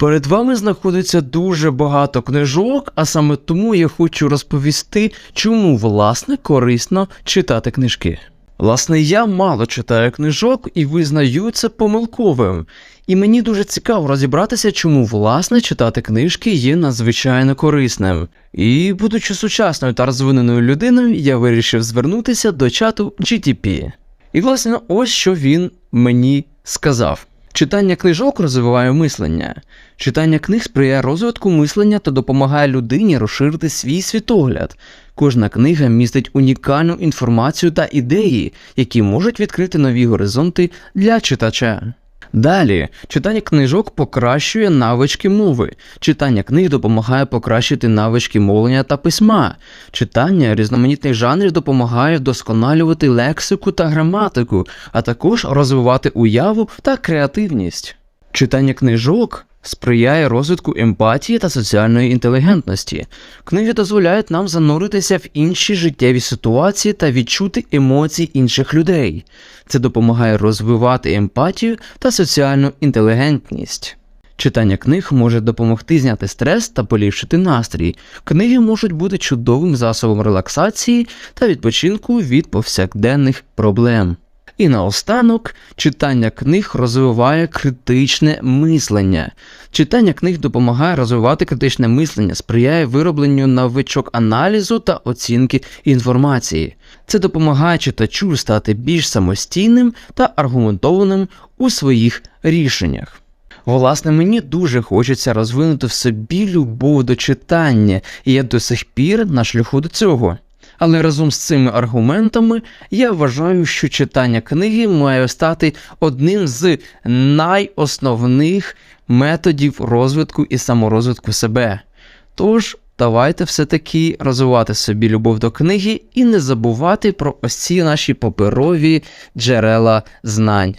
Перед вами знаходиться дуже багато книжок, а саме тому я хочу розповісти, чому власне корисно читати книжки. Власне, я мало читаю книжок і визнаю це помилковим. І мені дуже цікаво розібратися, чому власне читати книжки є надзвичайно корисним. І, будучи сучасною та розвиненою людиною, я вирішив звернутися до чату GTP. І, власне, ось що він мені сказав. Читання книжок розвиває мислення. Читання книг сприяє розвитку мислення та допомагає людині розширити свій світогляд. Кожна книга містить унікальну інформацію та ідеї, які можуть відкрити нові горизонти для читача. Далі, читання книжок покращує навички мови. Читання книг допомагає покращити навички мовлення та письма. Читання різноманітних жанрів допомагає вдосконалювати лексику та граматику, а також розвивати уяву та креативність. Читання книжок сприяє розвитку емпатії та соціальної інтелігентності. Книги дозволяють нам зануритися в інші життєві ситуації та відчути емоції інших людей. Це допомагає розвивати емпатію та соціальну інтелігентність. Читання книг може допомогти зняти стрес та поліпшити настрій. Книги можуть бути чудовим засобом релаксації та відпочинку від повсякденних проблем. І наостанок, читання книг розвиває критичне мислення. Читання книг допомагає розвивати критичне мислення, сприяє виробленню навичок аналізу та оцінки інформації. Це допомагає читачу стати більш самостійним та аргументованим у своїх рішеннях. Власне, мені дуже хочеться розвинути в собі любов до читання, і я до сих пір на шляху до цього. Але разом з цими аргументами я вважаю, що читання книги має стати одним з найосновних методів розвитку і саморозвитку себе. Тож, давайте все-таки розвивати собі любов до книги і не забувати про ось ці наші паперові джерела знань.